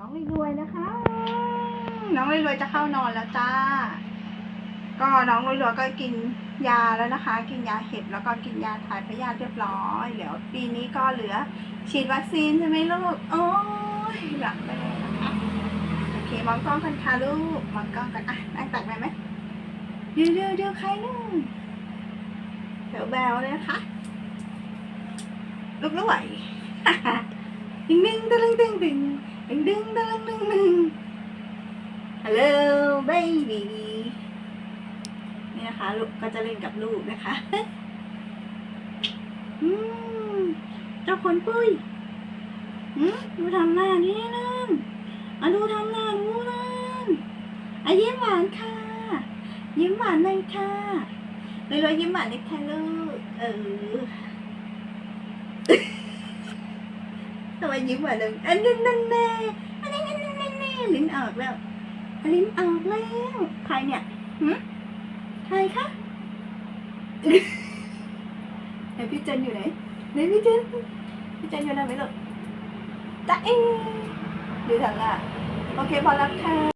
น้องรวยๆนะคะ น้องรวยๆจะเข้านอนแล้วจ้า ก็น้องรวยๆก็กินยาแล้วนะคะ กินยาเห็บแล้วก็กินยาถ่ายพยาธิเรียบร้อยเดี๋ยวปีนี้ก็เหลือ ฉีดวัคซีนใช่ไหมลูก โอ้ยหลับไปเลยนะคะโอเคมองกล้องกันค่ะลูกมองกล้องกันอะนั่งตักได้ไหมเดี๋ยวเดี๋ยวเดี๋ยวใครลูกเดี๋ยวแบวเลยนะคะลูกไม่ไหวดึงดึงดึง ดึงดึงดึงดึงดึงดึงดึงฮัลโหลเบบี้นี่นะคะลูกก็จะเล่นกับลูกนะคะอืมเจ้าคนปุ้ยอืมดูทำหน้านี่นึงอะดูทำหน้าดูนึงอะยิ้มหวานค่ะ ยิ้มหวานเลยค่ะเลยเลยยิ้มหวานเลยค่ะลูกเออ ทำไมยิ้มหวานเลยอันนั้นนั่นแน่อันนั้นนั่นแน่แน่ลิ้นออกแล้วลิ้นออกแล้วใครเนี่ยหืมใครคะไหนพี่เจนอยู่ไหนไหนพี่เจนพี่เจนอยู่ไหนไหมลูกตาเอ๋อยู่ถังอะโอเคพอแล้วค่ะ